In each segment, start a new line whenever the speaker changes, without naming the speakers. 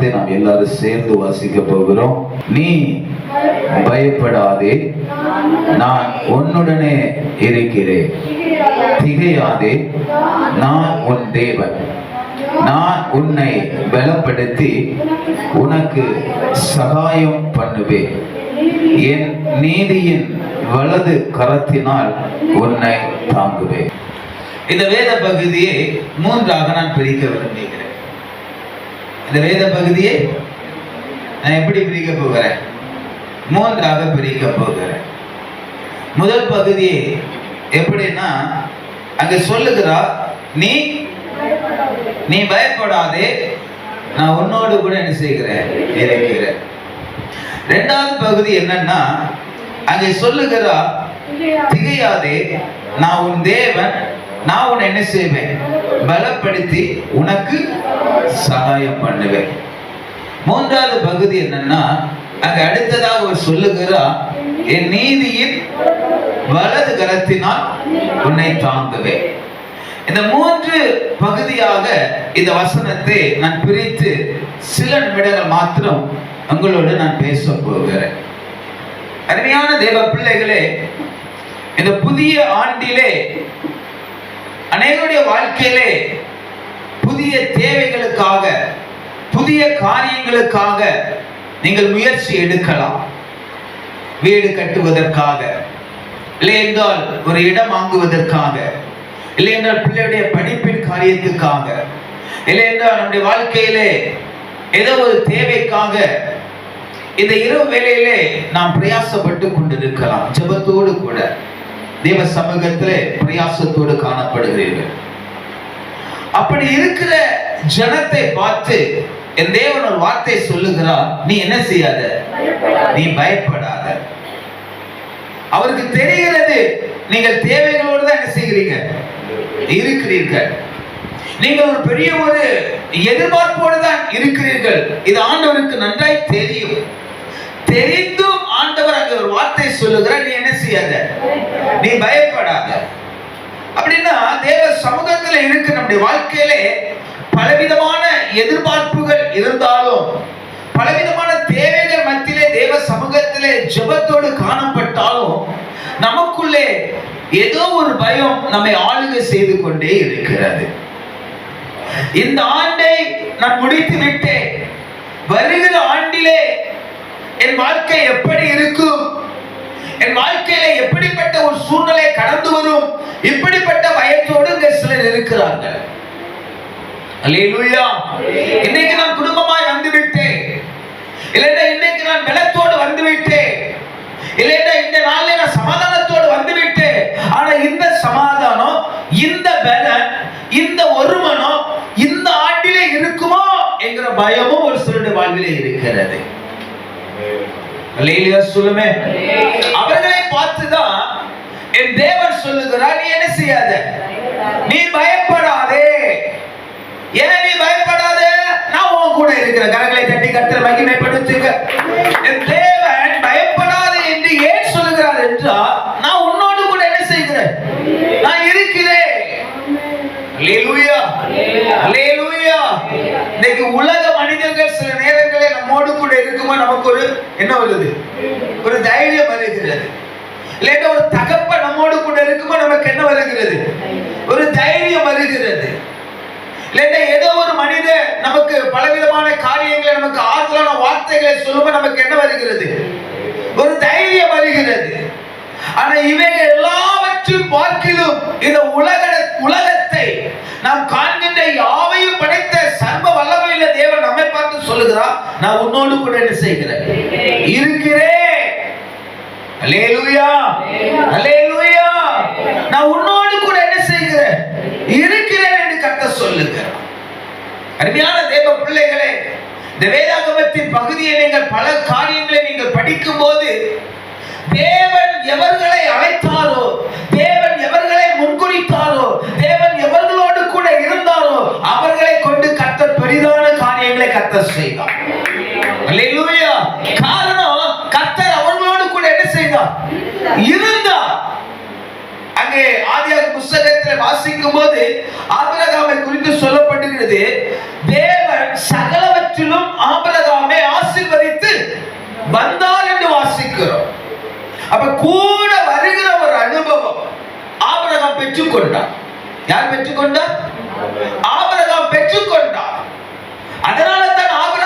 நாற்பத்தி வசனத்தை நாம் எல்லாரும் சேர்ந்து வாசிக்க போகிறோம். நீ பயப்படாதே. நான் உன்னுடனே இருக்கிறேன். திகையாதே. நான் உன் தேவன். நான் உன்னை பலப்படுத்தி உனக்கு சகாயம் பண்ணுவேன். என் நீதியின் வலது கரத்தினால் உன்னை தாங்குவேன். இந்த வேத பகுதியை மூன்றாக நான் பிரிக்க விரும்புகிறேன். இந்த வேத பகுதியை நான் எப்படி பிரிக்க போகிறேன்? மூன்றாக பிரிக்க போகிறேன். முதல் பகுதி எப்படின்னா அங்க சொல்லுகிறா நீ நீ பயப்படாதே நான் உன்னோடு கூட என்ன செய்கிறேன்? இருக்கிறேன். ரெண்டாவது பகுதி என்னன்னா அங்கே சொல்லுகிறா திகையாதே நான் உன் தேவன் நான் உன்னை என்ன செய்வேன்? பலப்படுத்தி உனக்கு சகாயம் பண்ணுவேன். மூன்றாவது பகுதி என்னன்னா அங்க அடுத்ததாக அவர் சொல்லுகிறா என் நீதியின் வலது கரத்தினால் உன்னை தாங்குவேன். இந்த மூன்று பகுதியாக இந்த வசனத்தை நான் பிரித்து சில நிமிடங்கள் மாத்திரம் உங்களோடு நான் பேச போகிறேன். அருமையான தேவ பிள்ளைகளே இந்த புதிய ஆண்டிலே அநேகருடைய வாழ்க்கையிலே புதிய தேவைகளுக்காக புதிய காரியங்களுக்காக நீங்கள் முயற்சி எடுக்கலாம். வீடு கட்டுவதற்காக இல்லை என்றால் ஒரு இடம் வாங்குவதற்காக இல்லை என்றால் பிள்ளையுடைய படிப்பின் காரியத்துக்காக இல்லை என்றால் நம்முடைய வாழ்க்கையிலே ஏதோ ஒரு தேவைக்காக இந்த இரவு வேலையிலே நாம் பிரயாசப்பட்டு கொண்டிருக்கலாம். ஜபத்தோடு கூட. தேவ சமூகத்திலே பிரயாசத்தோடு காணப்படுகிறீர்கள். அப்படி இருக்கிற ஜனத்தை பார்த்து என் தேவன் ஒரு வார்த்தை சொல்லுகிறார் நீ என்ன செய்யாத? நீ பயப்படாத. அவருக்கு தெரிகிறது நீங்கள் தேவைகளோடு தான் என்ன செய்கிறீங்க? இருக்கிறீர்கள். நீங்கள் ஒரு பெரிய ஒரு எதிர்பார்ப்போடு தான் இருக்கிறீர்கள். இது ஆண்டவருக்கு நன்றாய் தெரியும். தெரிந்தும் ஆண்டவர் அங்க ஒரு வார்த்தை சொல்லுகிற நீ என்ன செய்யாத? நீ பயப்படாத. அப்படின்னா தேவ சமூகத்துல இருக்க நம்முடைய வாழ்க்கையிலே பலவிதமான எதிர்பார்ப்புகள் இருந்தாலும் பலவிதமான தேவைகள் மத்தியிலே தேவ சமூகத்திலே ஜபத்தோடு காணப்பட்டாலும் நமக்குள்ளே ஏதோ ஒரு பயம் நம்மை ஆளுகை செய்து கொண்டே இருக்கிறது. இந்த ஆண்டை நான் முடித்து விட்டேன் வருகிற ஆண்டிலே என் வாழ்க்கை எப்படி இருக்கும்? என் வாழ்க்கையில எப்படிப்பட்ட ஒரு சூழ்நிலை கடந்து வரும்? இப்படிப்பட்ட பயத்தோடு இங்க சிலர் இருக்கிறார்கள். இன்னைக்கு நான் குடும்பமாய் வந்து விட்டேன் இல்லைன்னா இன்னைக்கு நான் பலத்தோடு வந்து விட்டேன் இல்லைன்னா இந்த நாள்ல நான் சமாதானத்தோடு வந்து விட்டேன் ஆனா இந்த சமாதானம் இந்த பலன் இந்த ஒருமனம் இந்த ஆண்டிலே இருக்குமோ? என்கிற பயமும் ஒரு சிலருடைய வாழ்விலே இருக்கிறது. சொல்லுமே. அவர்களை பார்த்துதான் என் தேவன் சொல்லுகிறார் நீ என்ன செய்யாத? நீ பயப்படாதே. ஏன் நீ பயப்படாதே? நான் உன் கூட இருக்கிறேன். கரங்களை தட்டி கட்டுற மகிமைப்படுத்துங்க. என் தேவன் பயப்படாதே என்று ஏன் சொல்லுகிறார் என்றால் நான் உன்னோடு கூட என்ன செய்கிறேன்? நான் இருக்கிறேன். இன்னைக்கு உலக மனிதர்கள் சில நேரங்களில் நம்மோடு கூட நமக்கு ஒரு என்ன வருது? ஒரு தைரியம் வருகிறது. இல்லைன்னா ஒரு தகப்ப நம்மோடு கூட இருக்கும்போது நமக்கு என்ன வருகிறது? ஒரு தைரியம் வருகிறது. இல்லைன்னா ஏதோ ஒரு மனிதன் நமக்கு பலவிதமான காரியங்களை நமக்கு ஆறுதலான வார்த்தைகளை சொல்லும்போது நமக்கு என்ன வருகிறது? ஒரு தைரியம் வருகிறது. ஆனா இவைகள் எல்லாவற்றையும் பார்க்கிலும் இந்த உலக உலகத்தை நாம் காண்கின்ற யாவையும் படைத்த சர்வ வல்லமையுள்ள தேவன் நம்மை பார்த்து சொல்லுகிறார். நான் உன்னோடு கூட என்ன செய்கிறேன்? இருக்கிறேன். அல்லேலூயா. அல்லேலூயா. நான் உன்னோடு கூட என்ன செய்கிறேன்? இருக்கிறேன் என்று கத்த சொல்லுகிறார். அருமையான தேவ பிள்ளைகளே இந்த வேதாகமத்தின் பகுதியை நீங்கள் பல காரியங்களை நீங்கள் படிக்கும் போது தேவன் எவர்களை அழைத்தாரோ தேவன் எவர்களை முன்குறித்தாரோ தேவன் எவர்களோடு கூட இருந்தாரோ அவர்களை கொண்டு கத்த பெரிதான காரியங்களை கர்த்தர் செய்தார் காரணம் கர்த்தர் அவர்களோடு கூட என்ன செய்தார்? இருந்தார். அங்கே ஆதியாக புஸ்தகத்தில் வாசிக்கும் போது ஆபரகாமை குறித்து சொல்லப்பட்டிருக்கிறது. தேவன் சகலவற்றிலும் ஆபரகாமை ஆசிர்வதித்து வந்தார் என்று வாசிக்கிறோம். அப்ப கூட வருகிற ஒரு அனுபவம் ஆபரகம் பெற்றுக்கொண்டார். யார் பெற்றுக்கொண்டார்? ஆபரகம் பெற்றுக்கொண்டார். அதனால தான் ஆபரகம்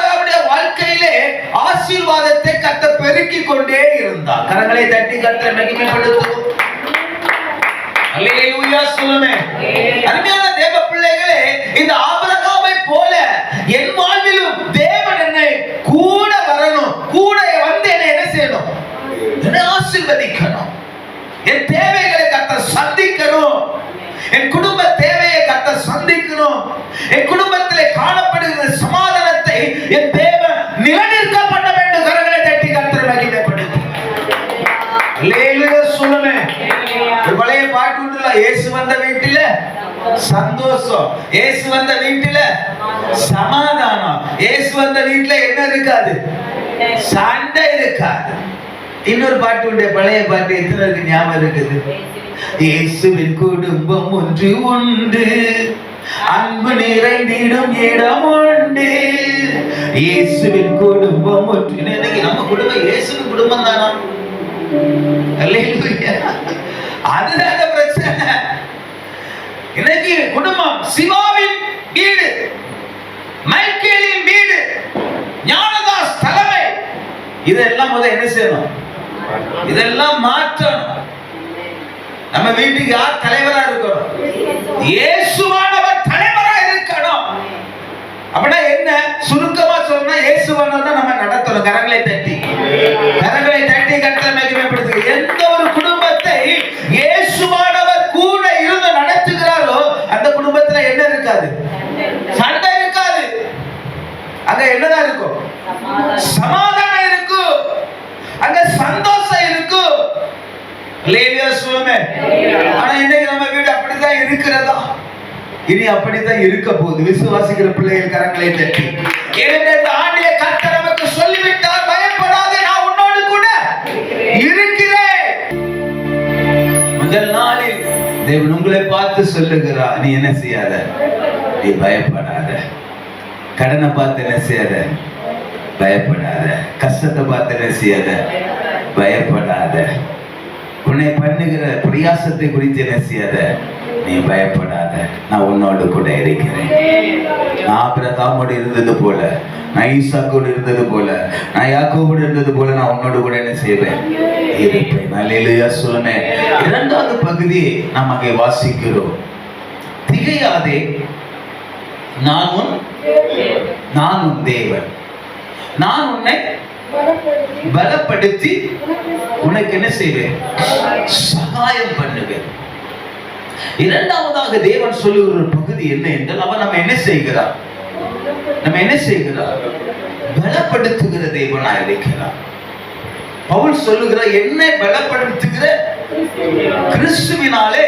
வாழ்க்கையிலே ஆசீர்வாதத்தை கத்த பெருக்கிக் கொண்டே இருந்தார். கரங்களை தட்டி கத்த மகிமைப்படுத்துவோம். அருமையான தேவ பிள்ளைகளே இந்த ஆபிரகாமை போல என் வாழ்விலும் தேவன் என்னை கூட வரணும் கூட வந்து என்னை என்ன செய்யணும்? என்னை ஆசீர்வதிக்கணும். என் தேவைகளை கத்த சந்திக்கணும். என் குடும்ப தேவையை கத்த சந்திக்கணும். என் குடும்பத்திலே காணப்படுகிற சமாதானத்தை என் தேவன் நிலநிற்க பண்ண வேண்டும். கரங்களை தட்டி கத்தரை மகிமைப்படுத்து சொல்லுமே. ஒரு பழைய பாட்டு உண்டுல இயேசு வந்த வீட்டில சந்தோஷம். இயேசு வந்த வீட்டில சமாதானம். இயேசு வந்த வீட்டில என்ன இருக்காது? சண்டை இருக்காது. இன்னொரு பாட்டு உண்டு பழைய பாட்டு எத்தனை ஞாபகம் இருக்குது? இயேசுவின் குடும்பம் ஒன்று உண்டு. அன்பு நிறைந்திடும் இடம் உண்டு. இயேசுவின் குடும்பம் ஒன்று. இன்னைக்கு நம்ம குடும்பம் இயேசுவின் குடும்பம் தானா? அதுதான் பிரச்சனை. இன்னைக்கு குடும்பம் சிவாவின் வீடு மைக்கேலின் வீடு ஞானதாஸ் தலைமை. இதெல்லாம் முதல் என்ன செய்யணும்? இதெல்லாம் மாற்றணும். நம்ம வீட்டுக்கு யார் தலைவரா இருக்கிறோம் இயேசுவானவர் அப்படின்னா என்ன? சுருக்கமா சொன்னா இயேசுவானவர் தான் நம்ம நடத்தணும் கரங்களை தட்டி. கரங்களை தட்டி கட்ட மகிமைப்படுத்து எந்த ஒரு குடும்பத்தை இயேசுவானவர் கூட இருந்து நடத்துகிறாரோ அந்த குடும்பத்துல என்ன இருக்காது? சண்டை இருக்காது. அங்க என்னதான் இருக்கும்? சமாதானம் இருக்கும். அங்க சந்தோஷம் இருக்கும். லேலியா சொல்லுமே ஆனா இன்னைக்கு நம்ம வீடு அப்படிதான் இருக்கிறதா? இனி அப்படித்தான் இருக்க போகுது விசுவாசிக்கிற பிள்ளைகள் கரங்களை தட்டி. ஆண்டிய கர்த்தர் நமக்கு சொல்லிவிட்டார் நான் உன்னோடு கூட இருக்கிறேன். முதல் நாளில் தேவன் உங்களை பார்த்து சொல்லுகிறா நீ என்ன செய்யாத? நீ பயப்படாத. கடனை பார்த்து என்ன செய்யாத? பயப்படாத. கஷ்டத்தை பார்த்து என்ன செய்யாத? பயப்படாத. உன்னை பண்ணுகிற பிரியாசத்தை குறித்து என்ன செய்யாத? நீ பயப்படாத. நான் உன்னோடு கூட இருக்கிறேன். நான் ஆபிரகாமோடு இருந்தது போல நான் ஈசாக்கோடு இருந்தது போல நான் யாக்கோவோடு இருந்தது போல நான் உன்னோடு கூட என்ன செய்வேன்? இருப்பேன். அல்லேலூயா சொல்லுமே. இரண்டாவது பகுதி நாம் அங்கே வாசிக்கிறோம். திகையாதே நான் உன் நான் உன் தேவன். நான் உன்னை பலப்படுத்தி உனக்கு என்ன செய்வேன்? சகாயம் பண்ணுவேன். இரண்டாவதாக தேவன் சொல்லுகிற ஒரு பகுதி என்ன என்றால் அவன் நம்ம என்ன செய்கிறார்? நம்ம என்ன செய்கிறார்? பலப்படுத்துகிற தேவனா இருக்கிறார். பவுல் சொல்லுகிறார் என்னை பலப்படுத்துகிற? கிறிஸ்துவினாலே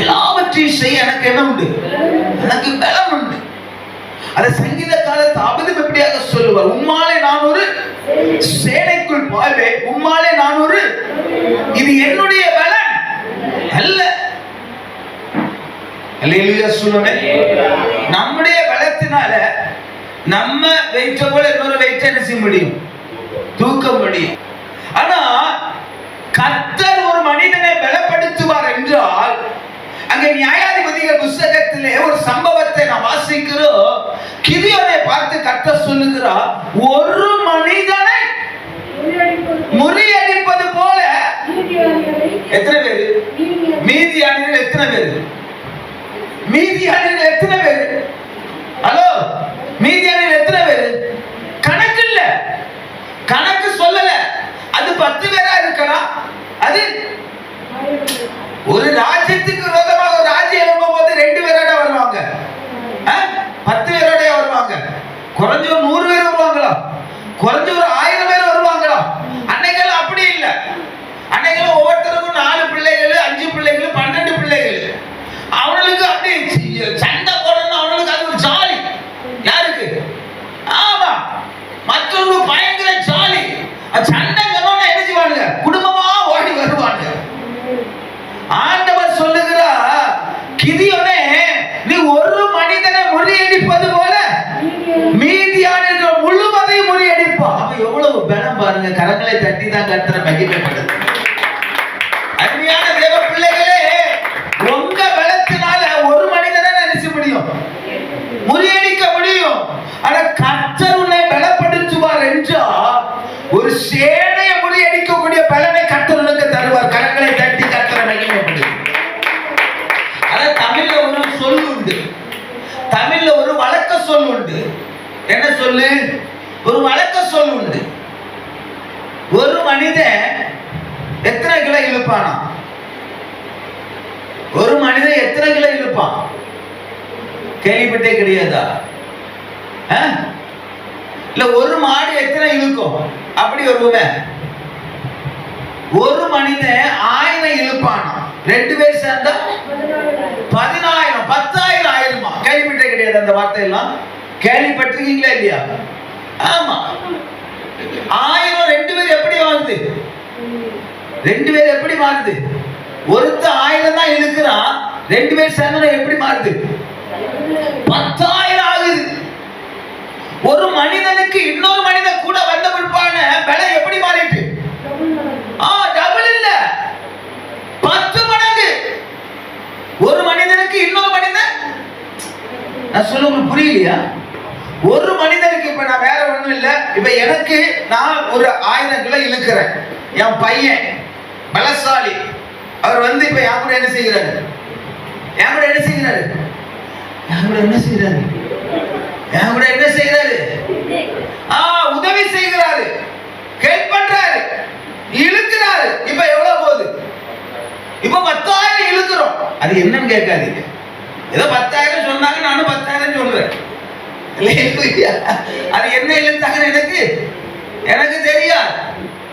எல்லாவற்றையும் செய்ய எனக்கு என்ன உண்டு? எனக்கு பலம் உண்டு. அதை சங்கீதக்கால தாபதம் எப்படியாக சொல்லுவார்? உம்மாலே நான் ஒரு சேனைக்குள் பாய்வேன் உம்மாலே நான் ஒரு இது என்னுடைய பலன் அல்ல. நம்முடைய பலத்தினால நம்ம வெயிட்ட போல இன்னொரு வெயிட்ட என்ன செய்ய முடியும்? தூக்க முடியும். ஆனா கர்த்தர் ஒரு மனிதனை பலப்படுத்துவார் என்றால் அங்க நியாயாதிபதிகள் புஸ்தகத்திலே ஒரு சம்பவத்தை நான் வாசிக்கிறோம். கிதியோனை பார்த்து கர்த்தர் சொல்லுகிறார் ஒரு மனிதனை முறியடிப்பது போல. எத்தனை பேரு? மீதியானிகள் எத்தனை பேரு? மீதியானிகள் எத்தனை பேர்? ஹலோ மீதியானிகள் எத்தனை பேர்? கணக்கு இல்ல. கணக்கு சொல்லல. அது பத்து பேரா இருக்கலாம் அது ஒரு ராஜ்யத்துக்கு விரோதமாக ஒரு ராஜ்யம் எழும்பும் போது ரெண்டு பேரோட வருவாங்க. ஆ? பத்து பேரோட வருவாங்க. குறைஞ்ச ஒரு நூறு பேர் வருவாங்களா? குறைஞ்ச ஒரு ஆயிரம் பேர் வருவாங்களா? அன்னைக்கெல்லாம் அப்படி இல்லை. அன்னைக்கெல்லாம் ஒவ்வொருத்தருக்கும் நாலு பிள்ளைகள் அஞ்சு பிள்ளைகள் பன்னெண்டு பிள்ளைகள். அவனுக்கு அப்படி சண்டை போடணும் அவனுக்கு அது ஒரு ஜாலி யாருக்கு? ஆமா. மற்றவங்க பயங்கர ஜாலி அது சண்டை சொன்னோன்னு என்ன செய்வானுங்க குடும்பமா ஓடி வருவானுங்க ஆண்ட பாருங்க கரங்களை தட்டி தான் கர்த்தரை மகிமைப்படுது அருமையான தேவ பிள்ளைகளே உங்க பலத்தினால ஒரு மனிதனை நினைச்ச முடியும் முறியடிக்க முடியும் ஆனா கர்த்தர் உன்னை பலப்படுத்துவார் என்றா ஒரு சேனைய முறியடிக்கக்கூடிய பலனை கர்த்தர் உனக்கு தருவார் கரங்களை தட்டி கர்த்தரை மகிமைப்படுது அதான் தமிழ்ல ஒரு சொல் உண்டு தமிழ்ல ஒரு வழக்க சொல் உண்டு என்ன சொல்லு ஒரு வழக்க சொல் உண்டு ஒரு மனிதன் எத்தனை கிலோ இழுப்பானா? ஒரு மனிதன் எத்தனை கிலோ இழுப்பான்? கேள்விப்பட்டே கிடையாதா? இல்ல ஒரு மாடு எத்தனை இழுக்கும்? அப்படி வருவோமே. ஒரு மனிதன் ஆயிரம் இழுப்பானா? ரெண்டு பேர் சேர்ந்தா பதினாயிரம் பத்தாயிரம் ஆயிரமா? கேள்விப்பட்டே கிடையாது அந்த வார்த்தை எல்லாம் கேள்விப்பட்டிருக்கீங்களா இல்லையா? ஆமா. ஆயிரம் ரெண்டு பேர் எப்படி வாங்குது ரெண்டு பேர் எப்படி மாறுது? ஒருத்த ஆயிரம் தான் இழுக்கிறான் ரெண்டு பேர் சேர்ந்தா எப்படி மாறுது? பத்தாயிரம் ஆகுது. ஒரு மனிதனுக்கு இன்னொரு மனிதன் கூட வந்த பிற்பான விலை எப்படி மாறிட்டு? ஆ டபுள் இல்ல. பத்து மடங்கு. ஒரு மனிதனுக்கு இன்னொரு மனிதன்? நான் சொல்ல உங்களுக்கு புரியலையா? ஒரு மனிதனுக்கு இப்ப நான் வேற ஒண்ணும் இல்ல. இப்ப எனக்கு நான் ஒரு ஆயிரம் கிலோ இழுக்கிறேன். என் பையன். பலசாலி. அவர் வந்து இப்ப யார் கூட என்ன செய்கிறாரு? என் கூட என்ன செய்கிறாரு? என் கூட என்ன செய்கிறாரு? என் கூட என்ன செய்கிறாரு? ஆ உதவி செய்கிறாரு. ஹெல்ப் பண்றாரு இழுக்கிறாரு. இப்ப எவ்வளவு போகுது? இப்ப பத்தாயிரம் இழுக்கிறோம். அது என்னன்னு கேட்காதீங்க. ஏதோ பத்தாயிரம் சொன்னாங்க நானும் பத்தாயிரம் சொல்றேன். அது என்ன இழுத்தாங்கன்னு எனக்கு எனக்கு தெரியாது.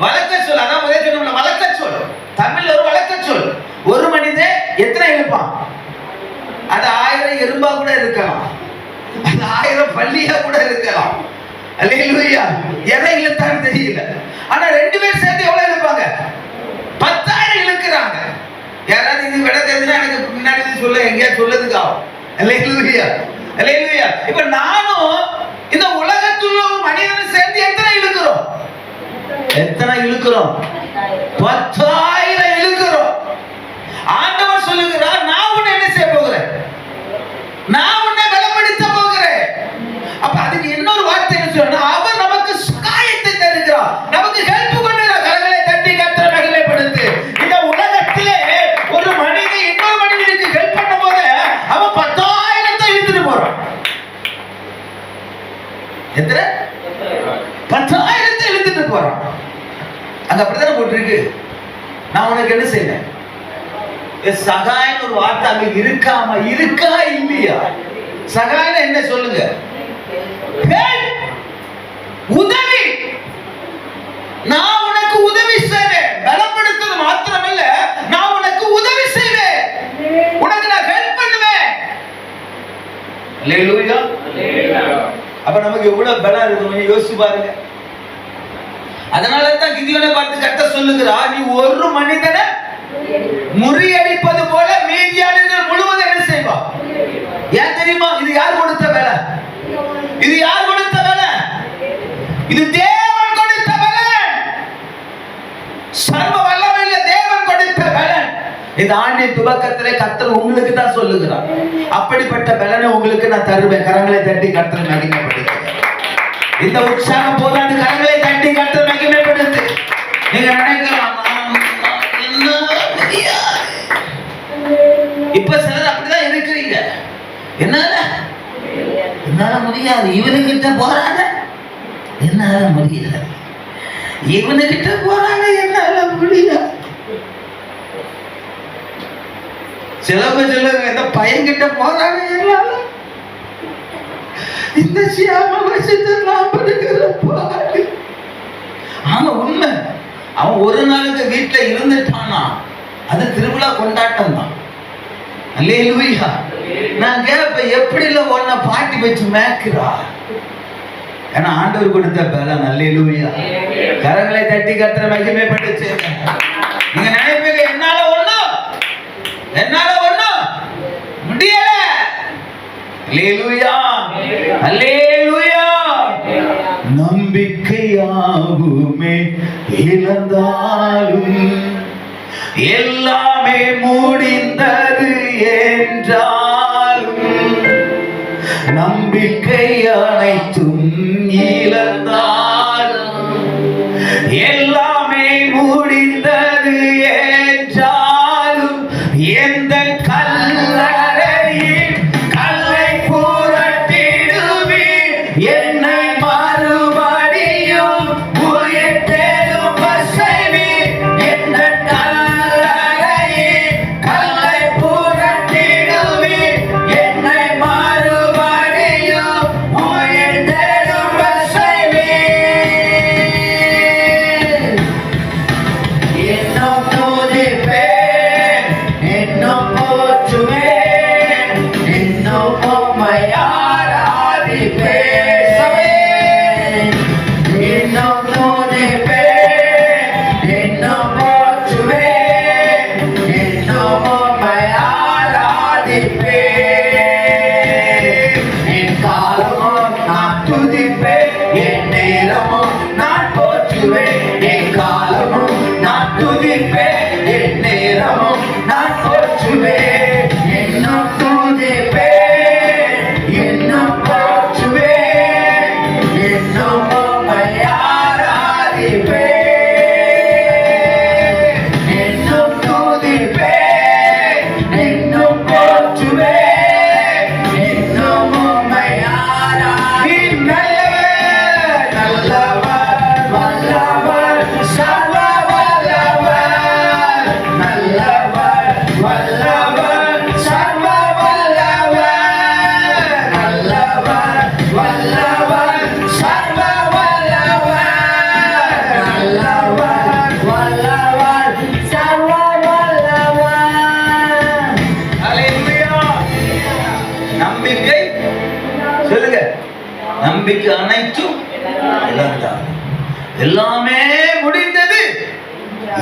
வழக்க சொல் அதான் முதல் சொன்னோம்ல வழக்க சொல். தமிழ்ல ஒரு வழக்க சொல். ஒரு மனிதன் எத்தனை இழுப்பான் அது ஆயிரம் எறும்பா கூட இருக்கலாம். அது ஆயிரம் பள்ளியா கூட இருக்கலாம். அல்லையா எதை இழுத்தான்னு தெரியல. ஆனா ரெண்டு பேர் சேர்ந்து எவ்வளவு இழுப்பாங்க பத்தாயிரம் இழுக்கிறாங்க. யாராவது இது விட தெரிஞ்சுனா எனக்கு முன்னாடி சொல்ல எங்கேயா சொல்லுதுக்கு ஆகும். அல்லையா அல்லேலூயா. இப்ப நானும் இந்த உலகத்துள்ள ஒரு மனிதனை சேர்ந்து எத்தனை இழுக்கிறோம்? எத்தனை இழுக்கிறோம்? பத்தாயிரம் இழுக்கிறோம். ஆண்டவர் சொல்லுகிறார் நான் உன்னை என்ன செய்ய போகிறேன்? நான் உன்னை பலப்படுத்த போகிறேன். அப்ப அதுக்கு இன்னொரு வார்த்தை என்ன சொல்லணும் அவர் நமக்கு சகாயத்தை தருகிறார். நமக்கு ஹெல்ப் பண்ணுகிறார். கரங்களை தட்டி கத்திர மகிமைப்படுத்து. இந்த உலகத்திலே ஒரு மனிதன் இன்னொரு மனிதனுக்கு ஹெல்ப் பண்ணும் போது அவன் பத்தாயிரத்தை இழுத்துட்டு போறான். எத்தனை பத்தாயிரத்தை இழுத்துட்டு போறான் அங்க அப்படித்தானே போட்டிருக்கு நான் உனக்கு என்ன செய்வேன்? சகாயம் ஒரு வார்த்தை அங்க இருக்காம? இருக்கா இல்லையா? சகாயம் என்ன சொல்லுங்க. உதவி. நான் உனக்கு உதவி செய்வேன். பலப்படுத்துறது மாத்திரமல்ல நான் உனக்கு உதவி செய்வேன். உனக்கு நான் ஹெல்ப் பண்ணுவேன். அப்ப நமக்கு எவ்வளவு பலம் இருக்கு யோசிச்சு பாருங்க. அதனால தான் கிதியோனை பார்த்து கத்த சொல்லுகிறா நீ ஒரு மனிதனை முறியடிப்பது போல மீதியானங்கள் முழுவதும் என்ன செய்வா? ஏன் தெரியுமா? இது யார் கொடுத்த வேலை? இது யார் கொடுத்த வேலை? இது தேவன் கொடுத்த வேலை. சர்வ வல்லமையில தேவன் கொடுத்த பலன் இந்த ஆண்டின் துவக்கத்திலே கத்தர் உங்களுக்கு தான் சொல்லுகிறார். அப்படிப்பட்ட பலனை உங்களுக்கு நான் தருவேன். கரங்களை தட்டி கத்தர் மகிமைப்படுத்துகிறேன் இந்த உற்சாகம் போதாது கரங்களை தட்டி கட்ட மகிமைப்படுத்து நீங்க நினைக்கலாம் முடியாது." இப்ப சிலர் அப்படிதான் இருக்கிறீங்க. என்னால என்னால முடியாது. இவனுக்கிட்ட போறாங்க என்னால முடியல. இவனுக்கிட்ட போறாங்க என்னால முடியல. சிலவங்க சொல்லுங்க இந்த பையன்கிட்ட போறாங்க என்னால இந்த சியாம வருஷத்தை நான் ஆமா உண்மை. அவன் ஒரு நாளுக்கு வீட்டுல இருந்துட்டானா? அது திருவிழா கொண்டாட்டம் தான் அல்லேலூயா. நான் கேட்பேன் எப்படி இல்ல உன்னை பாட்டி வச்சு மேய்க்கிறா? ஏன்னா ஆண்டவர் கொடுத்த பலன். அல்லேலூயா. கரங்களை தட்டி கத்துற மகிமைப்பட்டுச்சு நீங்க நினைப்பீங்க என்னால ஒண்ணும். என்னால ஒண்ணும் முடியல அல்லேலூயா அல்லேலூயா நம்பிக்கையாகுமே இழந்தாலும் எல்லாமே முடிந்தது என்றாலும் நம்பிக்கை அனைத்தும் இழந்தால்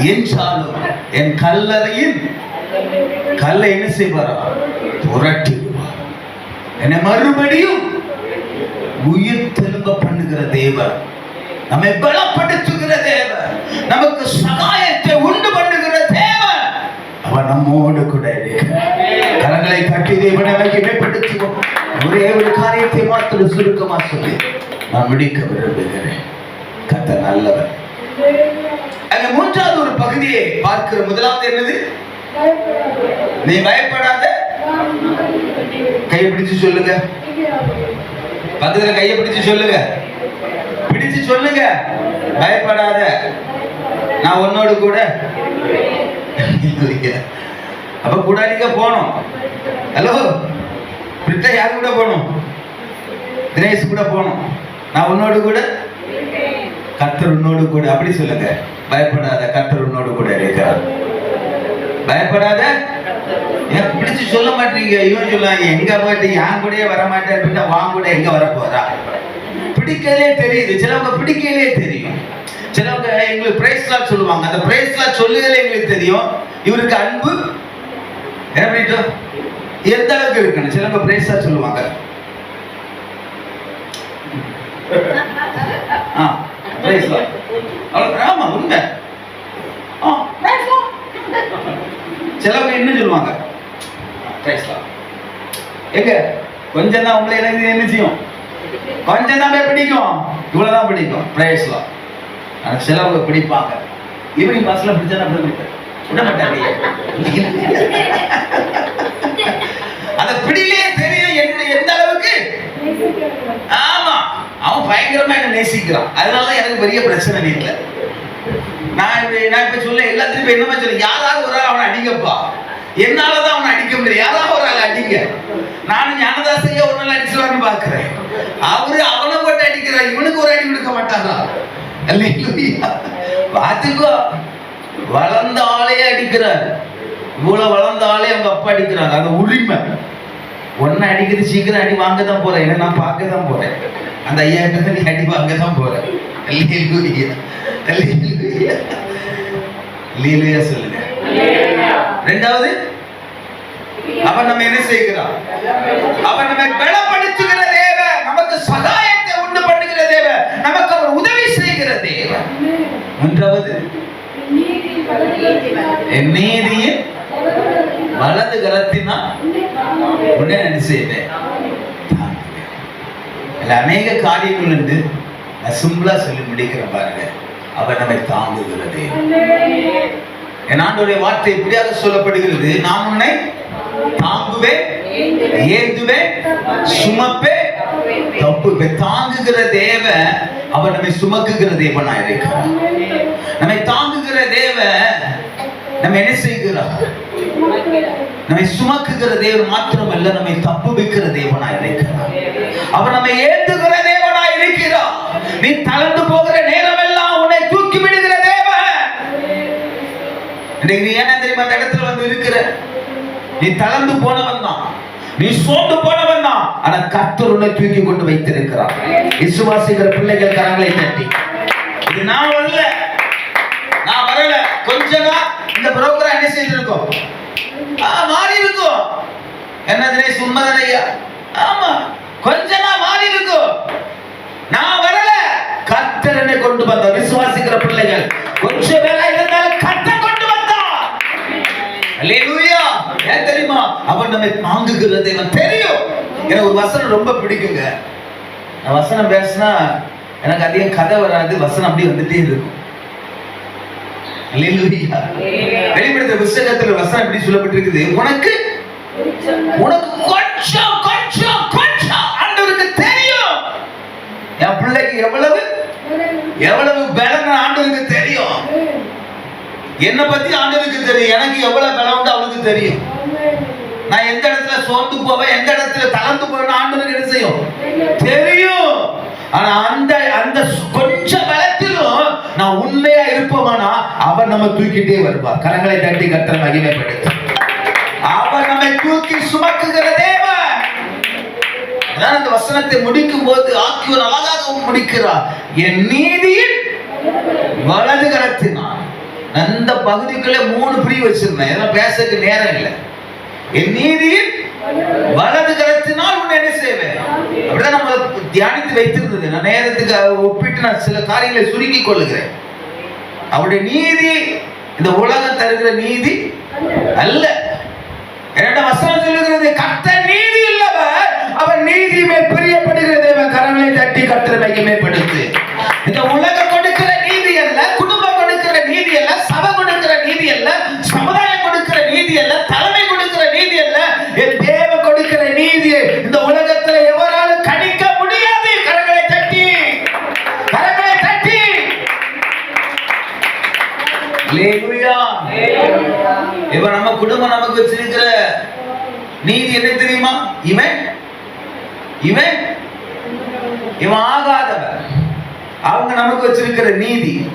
என்றாலும் என் கல்லறையின் கல்லை என்ன செய்வாரா? புரட்டிடுவார் என்னை மறுபடியும் உயிர் திரும்ப பண்ணுகிற தேவர் நம்மை பலப்படுத்துகிற தேவர் நமக்கு சகாயத்தை உண்டு பண்ணுகிற தேவர் அவர் நம்மோடு கூட கரங்களை தட்டி தேவனை மகிமைப்படுத்துவோம் ஒரே ஒரு காரியத்தை மாத்திரம் சுருக்கமா சொல்லி. நான் முடிக்க விரும்புகிறேன். கத்த நல்லவர். அங்க மூன்றாவது பகுதியை பார்க்கிற முதலாவது என்னது? நீ பயப்படாத. கையை பிடிச்சு சொல்லுங்க. பக்கத்துல கையை பிடிச்சு சொல்லுங்க. பிடிச்சு சொல்லுங்க. பயப்படாத. நான் உன்னோடு கூட. அப்ப கூட நீங்க போனோம் ஹலோ பிரிட்ட யார் கூட போகணும்? தினேஷ் கூட போகணும். நான் உன்னோடு கூட கர்த்தர் உன்னோடு கூட அப்படி சொல்லுங்க. பயப்படாத கர்த்தர் உன்னோடு கூட இருக்கிறார். பயப்படாத? ஏன் பிடிச்சு சொல்ல மாட்டீங்க? இவன் சொல்லுவாங்க எங்க போயிட்டு? என் கூடயே வர மாட்டேன் வாங்க கூட எங்க வர போறா பிடிக்கலே தெரியுது. சிலவங்க பிடிக்கலே தெரியும். சிலவங்க எங்களுக்கு பிரைஸ்லாம் சொல்லுவாங்க. அந்த பிரைஸ்லாம் சொல்லுதலே எங்களுக்கு தெரியும். இவருக்கு அன்பு என்ன எந்த அளவுக்கு இருக்கணும்? சிலவங்க பிரைஸா சொல்லுவாங்க. ஆ. ஆமா உண்மை. சிலவங்க என்ன சொல்லுவாங்க? எங்க? கொஞ்சம் தான் உங்களை எனக்கு என்ன செய்யும்? கொஞ்சம் தான் போய் பிடிக்கும். இவ்வளவுதான் பிடிக்கும். பிரேஸ்லாம் ஆனா சிலவங்க பிடிப்பாங்க. ஈவினிங் பஸ்ல பிடிச்சா நான் பிடிப்பேன் விட மாட்டாங்க அந்த பிடிலே தெரியும் எந்த அளவுக்கு? ஆமா. அவன் பயங்கரமா என்ன நேசிக்கிறான். அதனால எனக்கு பெரிய பிரச்சனை இல்லை. நான் நான் இப்ப சொல்ல எல்லாத்தையும் இப்ப என்னமா சொல்ல? யாராவது ஒரு ஆள் அவனை அடிக்கப்பா என்னாலதான் அவனை அடிக்க முடியல யாராவது ஒரு ஆள் அடிங்க. நானும் ஞானதாசையா ஒரு நாள் அடிச்சுலான்னு பாக்குறேன் அவரு அவனை போட்டு அடிக்கிறார். இவனுக்கு ஒரு அடி கொடுக்க மாட்டாரா? அல்லேலூயா. பாத்துக்கோ வளர்ந்த ஆளே அடிக்கிறார். இவ்வளவு வளர்ந்த ஆளே அவங்க அப்பா அடிக்கிறாங்க. அது உரிமை. ஒன்ன அடிக்கிறது சீக்கிரம் அடி வாங்க தான் போறேன். ஏன்னா நான் பார்க்க தான் போறேன். அந்த ஐயா கிட்ட நீ அடி வாங்க தான் போறேன் அல்லேலூயா. சொல்லுங்க. ரெண்டாவது அவன் நம்ம என்ன செய்கிறான்? அவன் நம்மை பலப்படுத்துகிற தேவ நமக்கு சகாயத்தை உண்டு பண்ணுகிற தேவ நமக்கு அவர் உதவி செய்கிற தேவ. மூன்றாவது என் நீதியின் வலது கரத்தினால் உடனே என்ன செய்வேன். இல்லை அநேக காரியங்கள் உண்டு. நான் சிம்பிளாக சொல்லி முடிக்கிறேன் பாருங்க. அவர் நம்மை தாங்குகிறது. என் ஆண்டோடைய வார்த்தை எப்படியாக சொல்லப்படுகிறது. நான் உன்னை தாங்குவேன் ஏந்துவேன் சுமப்பேன் தப்பு தாங்குகிற தேவ அவர் நம்மை சுமக்குகிற தேவனா இருக்கிறார் நம்மை தாங்குகிற தேவ நம்ம என்ன செய்கிறார்? நம்மை சுமக்குகிற தேவன் மாத்திரமல்ல நம்மை தப்பு வைக்கிற இருக்கிறார். அவர் நம்மை ஏற்றுகிற தேவனாய் இருக்கிறார். நீ தளர்ந்து போகிற நேரம் எல்லாம் உன்னை தூக்கி விடுகிற தேவன். இன்னைக்கு நீ என்ன தெரியுமா அந்த இடத்துல வந்து இருக்கிற? நீ தளர்ந்து போனவன் தான். நீ சோர்ந்து போனவன் தான். ஆனா கர்த்தர் உன்னை தூக்கி கொண்டு வைத்திருக்கிறார். விசுவாசிக்கிற பிள்ளைகள் கரங்களை தட்டி. இது நான் வரல. நான் வரல. கொஞ்ச நாள் இந்த புரோகிராம் என்ன செய்திருக்கோம்? மாறி இருக்கும். என்ன தினேஷ் உண்மைதானே ஐயா ஆமா கொஞ்ச நாள் மாறி இருக்கும். நான் வரல. கர்த்தர் கொண்டு வந்தார். விசுவாசிக்கிற பிள்ளைகள் கொஞ்சம் வேலை இருந்தாலும் கர்த்தர் கொண்டு வந்தார். அல்லேலூயா. ஏன் தெரியுமா? அவன் நம்மை தாங்குகிற தேவன். தெரியும். எனக்கு ஒரு வசனம் ரொம்ப பிடிக்குங்க. நான் வசனம் பேசினா எனக்கு அதிகம் கதை வராது. வசனம் அப்படியே வந்துட்டே இருக்கும். வெளிப்படுத்த புஸ்தகத்துல வசனம் எப்படி சொல்லப்பட்டிருக்குது. உனக்கு உனக்கு கொஞ்சம் கொஞ்சம் கொஞ்சம் ஆண்டவருக்கு தெரியும். என் பிள்ளைக்கு எவ்வளவு? எவ்வளவு பலன் ஆண்டவருக்கு தெரியும். என்ன பத்தி ஆண்டவருக்கு தெரியும். எனக்கு எவ்வளவு பலம் அவளுக்கு தெரியும். நான் எந்த இடத்துல சோர்ந்து போவேன் எந்த இடத்துல தளர்ந்து போவேன் ஆண்டவருக்கு என்ன செய்யும்? தெரியும். ஆனா அந்த அந்த நான் உண்மையா இருப்போமானா அவர் நம்ம தூக்கிட்டே வருவார் கரங்களை தட்டி கத்திர மகிமைப்படுத்து அவர் நம்மை தூக்கி சுமக்குகிற தேவன். அந்த வசனத்தை முடிக்கும் போது ஆக்கியோர் அழகாக முடிக்கிறார். என் நீதியின் வலது கரத்தினான் அந்த பகுதிக்குள்ள மூணு பிரிவு வச்சிருந்தேன். ஏன்னா பேசுறதுக்கு நேரம் இல்லை. என் நீதியில் வலது கரத்தினால் உன்னை என்ன செய்வேன்? அப்படிதான் நம்ம தியானித்து வைத்திருந்தது. நான் நேரத்துக்கு ஒப்பிட்டு நான் சில காரியங்களை சுருக்கிக் கொள்ளுகிறேன். அவருடைய நீதி இந்த உலகம் தருகிற நீதி அல்ல. என்னோட வசனம் சொல்லுகிறது கத்த நீதி இல்லவர் அவர் நீதி மேல் பிரியப்படுகிற தேவன். கரங்களை தட்டி கர்த்தர் படு குடும்பம் நமக்கு வச்சிருக்கிற நீதி என்ன தெரியுமா? இவன் இவன் இவன் ஆகாதவன். அவங்க நமக்கு வச்சிருக்கிற நீதி.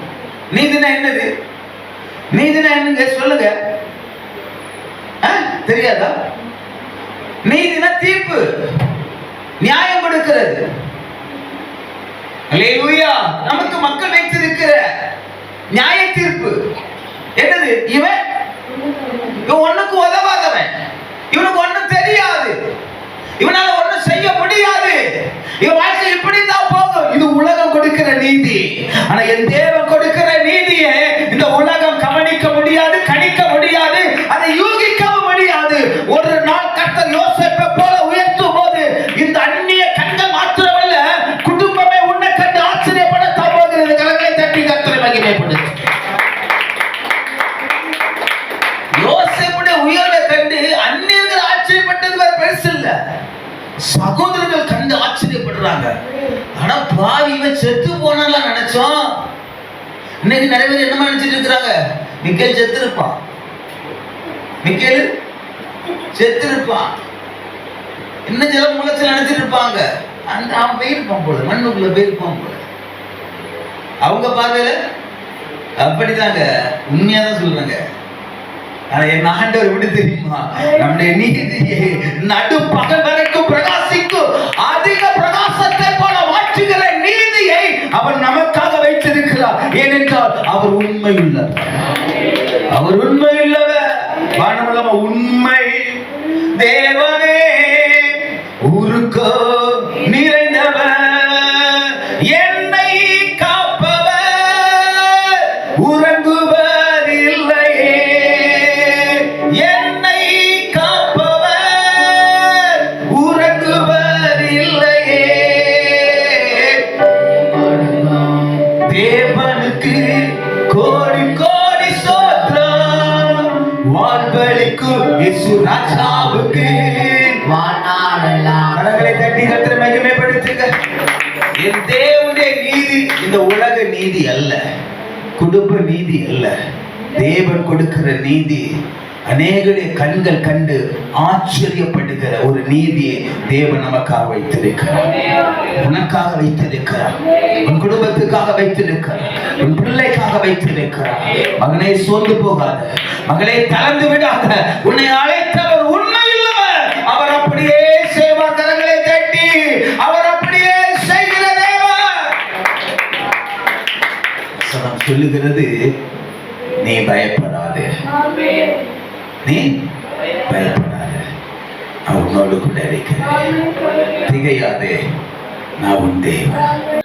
நீதினா என்னது? நீதினா என்னங்க? சொல்லுங்க. தெரியாதா? நீதினா தீர்ப்பு. நியாயம் கொடுக்கிறது. நமக்கு மக்கள் வைத்திருக்கிற நியாய தீர்ப்பு. என்னது? இவன் இவன் ஒண்ணுக்கு உதவாதவன். இவனுக்கு ஒண்ணும் தெரியாது. இவனால ஒண்ணும் செய்ய முடியாது. இவன் வாழ்க்கை இப்படித்தான் போகும். இது உலகம் கொடுக்கிற நீதி. ஆனா என் தேவன் கொடுக்கிற நீதியை இந்த உலகம் கவனிக்க முடியாது கணி சகோதரர்கள் கண்டு ஆச்சரியப்படுறாங்க. ஆனா பாவி இவன் செத்து போனாலாம் நினைச்சோம். இன்னைக்கு நிறைய பேர் என்ன நினைச்சிட்டு இருக்கிறாங்க? மிக்கேல் செத்து இருப்பான் மிக்கேல் செத்து இருப்பான் இன்னும் சில முளைச்சல் நினைச்சிட்டு இருப்பாங்க. அந்த அவன் போயிருப்பான் போல மண்ணுக்குள்ள போயிருப்பான் போல. அவங்க பார்வையில அப்படிதாங்க. உண்மையா தான் சொல்றாங்க. என் ஆண்டவர் எப்படி தெரியுமா? நம்முடைய நீதி நடு பகல் வரைக்கும் பிரகாசிக்கும் அதிக பிரகாசத்தை போல மாற்றுகிற நீதியை அவர் நமக்காக வைத்திருக்கிறார். ஏனென்றால் அவர் உண்மை உள்ளவர் அவர் உண்மை உள்ளவர் வானமல்லம உண்மை. தேவனே உருக்கோ தேவனுக்கு கோடி கோடி சோத்ரம் வாழ்வழிக்கும் இயேசு ராஜாவுக்கு.
வாழ்நாளெல்லாம்
கரங்களை தட்டி கத்திர மகிமைப்படுத்துங்க. என் தேவனுடைய நீதி. இந்த உலக நீதி அல்ல. குடும்ப நீதி அல்ல. தேவன் கொடுக்கிற நீதி அநேகடைய கண்கள் கண்டு ஆச்சரியப்படுகிற ஒரு நீதியை தேவன் நமக்காக வைத்திருக்கிறார். உனக்காக வைத்திருக்கிறார். உன் குடும்பத்துக்காக வைத்திருக்கிறார். உன் பிள்ளைக்காக வைத்திருக்கிறார். மகனே சோர்ந்து போகாத. மகளே தளர்ந்து விடாத. உன்னை அழைத்தவர் உண்மையுள்ளவர். அவர் அப்படியே சேவா கரங்களை தட்டி அவர் அப்படியே செய்கிற தேவன் சொல்லுகிறது நீ பயப்படாதே. நீ பயப்படாத? நான் உன்னோடு கூட இருக்கிறேன் திகையாதே நான் உன் தேவன்.